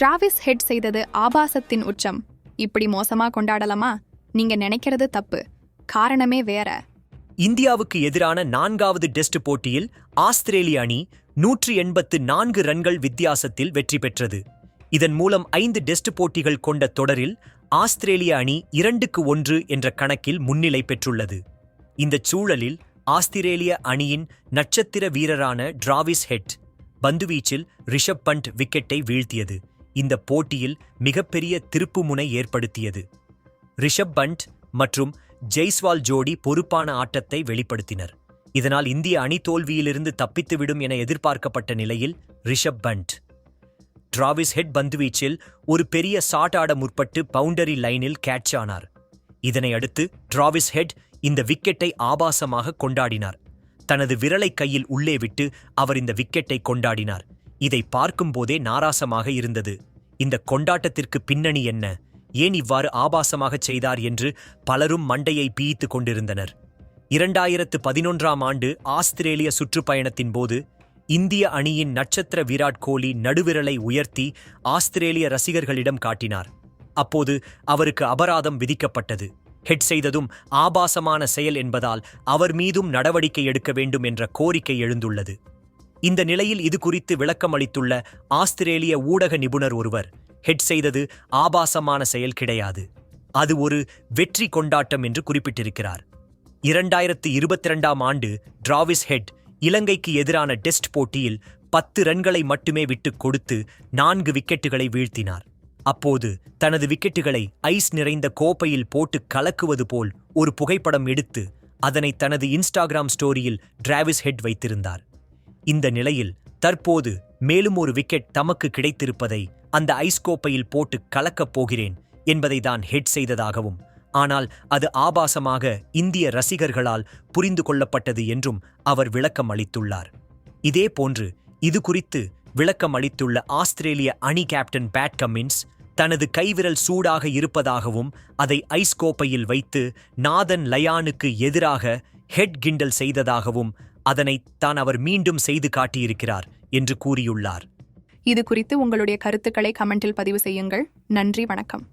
Travis head செய்தது ஆபாசத்தின் உச்சம். இப்படி மோசமா கொண்டாடலாமா? நீங்க நினைக்கிறது தப்பு. காரணமே வேற. இந்தியாவுக்கு எதிரான நான்காவது டெஸ்ட் போட்டியில் ஆஸ்திரேலிய அணி நூற்றி எண்பத்து நான்கு ரன்கள் வித்தியாசத்தில் வெற்றி பெற்றது. இதன் மூலம் ஐந்து டெஸ்ட் போட்டிகள் கொண்ட தொடரில் ஆஸ்திரேலிய அணி இரண்டுக்கு ஒன்று என்ற கணக்கில் முன்னிலை பெற்றுள்ளது. இந்தச் சூழலில் ஆஸ்திரேலிய அணியின் நட்சத்திர வீரரான டிராவிஸ் ஹெட் பந்துவீச்சில் ரிஷப் பண்ட் விக்கெட்டை வீழ்த்தியது. இந்த போட்டியில் மிகப்பெரிய திருப்புமுனை ஏற்படுத்தியது. ரிஷப் பண்ட் மற்றும் ஜெய்ஸ்வால் ஜோடி பொறுப்பான ஆட்டத்தை வெளிப்படுத்தினர். இதனால் இந்திய அணி தோல்வியிலிருந்து தப்பித்துவிடும் என எதிர்பார்க்கப்பட்ட நிலையில் ரிஷப் பண்ட் டிராவிஸ் ஹெட் பந்துவீச்சில் ஒரு பெரிய ஷாட் ஆட முற்பட்டு பவுண்டரி லைனில் கேட்ச் ஆனார். இதனை அடுத்து டிராவிஸ் ஹெட் இந்த விக்கெட்டை ஆபாசமாக கொண்டாடினார். தனது விரலை கையில் உள்ளே விட்டு அவர் இந்த விக்கெட்டை கொண்டாடினார். இதை பார்க்கும்போதே நாராசமாக இருந்தது. இந்த கொண்டாட்டத்திற்கு பின்னணி என்ன? ஏன் இவ்வாறு ஆபாசமாகச் செய்தார் என்று பலரும் மண்டையை பீய்த்து கொண்டிருந்தனர். இரண்டாயிரத்து பதினொன்றாம் ஆண்டு ஆஸ்திரேலிய சுற்றுப்பயணத்தின் போது இந்திய அணியின் நட்சத்திர விராட் கோலி நடுவிரலை உயர்த்தி ஆஸ்திரேலிய ரசிகர்களிடம் காட்டினார். அப்போது அவருக்கு அபராதம் விதிக்கப்பட்டது. ஹெட் செய்ததும் ஆபாசமான செயல் என்பதால் அவர் மீதும் நடவடிக்கை எடுக்க வேண்டும் என்ற கோரிக்கை எழுந்துள்ளது. இந்த நிலையில் இது குறித்து விளக்கம் அளித்துள்ள ஆஸ்திரேலிய ஊடக நிபுணர் ஒருவர் ஹெட் செய்தது ஆபாசமான செயல் கிடையாது. அது ஒரு வெற்றி கொண்டாட்டம் என்று குறிப்பிட்டிருக்கிறார். இரண்டாயிரத்து இருபத்தி இரண்டாம் ஆண்டு டிராவிஸ் ஹெட் இலங்கைக்கு எதிரான டெஸ்ட் போட்டியில் பத்து ரன்களை மட்டுமே விட்டுக் கொடுத்து நான்கு விக்கெட்டுகளை வீழ்த்தினார். அப்போது தனது விக்கெட்டுகளை ஐஸ் நிறைந்த கோப்பையில் போட்டு கலக்குவது போல் ஒரு புகைப்படம் எடுத்து அதனை தனது இன்ஸ்டாகிராம் ஸ்டோரியில் டிராவிஸ் ஹெட் வைத்திருந்தார். இந்த நிலையில் தற்போது மேலும் ஒரு விக்கெட் தமக்கு கிடைத்திருப்பதை அந்த ஐஸ் கோப்பையில் போட்டு கலக்கப் போகிறேன் என்பதை தான் ஹெட் செய்ததாகவும் ஆனால் அது ஆபாசமாக இந்திய ரசிகர்களால் புரிந்து கொள்ளப்பட்டது என்றும் அவர் விளக்கம் அளித்துள்ளார். இதே போன்று இது குறித்து விளக்கம் அளித்துள்ள ஆஸ்திரேலிய அணி கேப்டன் பேட் கம்மின்ஸ் தனது கைவிரல் சூடாக இருப்பதாகவும் அதை ஐஸ் கோப்பையில் வைத்து நாதன் லயானுக்கு எதிராக ஹெட் கிண்டல் செய்ததாகவும் அதனைத் தான் அவர் மீண்டும் செய்து காட்டியிருக்கிறார் என்று கூறியுள்ளார். இது குறித்து உங்களுடைய கருத்துக்களை கமெண்டில் பதிவு செய்யுங்கள். நன்றி வணக்கம்.